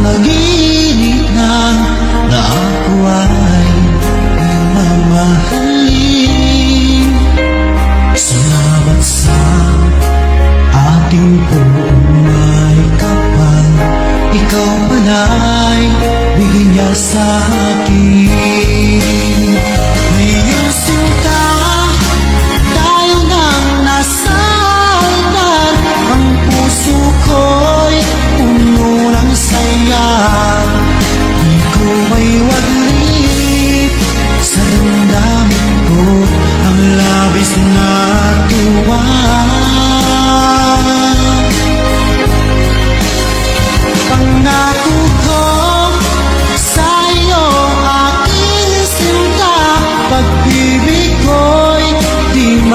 panaginip na Na ako ay mamahalin Salamat sa ating puumay kapal Ikaw pala'y bigyan niya sa akin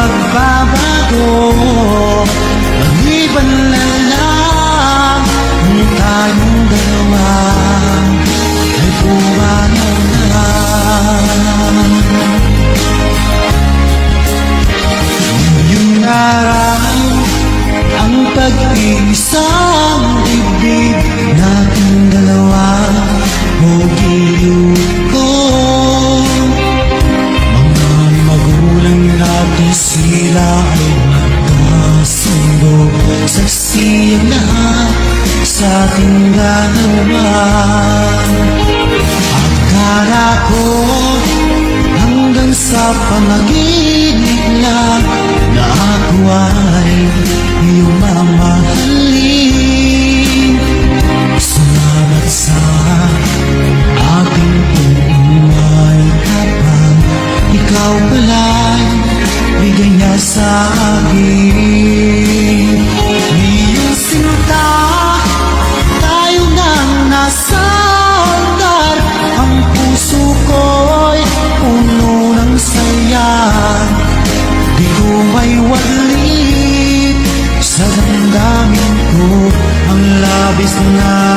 magbabago magkasundo Saksi ang lahat sa ating dalawa Akala ko hanggang sa panaginip lang Na ako ay iyong mamahalin. Salamat sa aking umay kapag Ikaw pala'y bigay niya sa akin Sinta tayo nang nasa altar. Ang puso ko'y puno ng saya. Di ko may walit sa damdamin ko. Ang labis na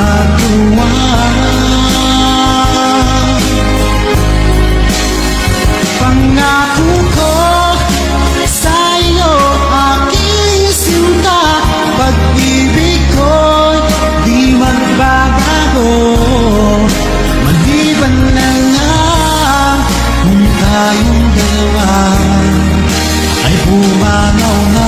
kung tayong dalawa Ay pumanaw na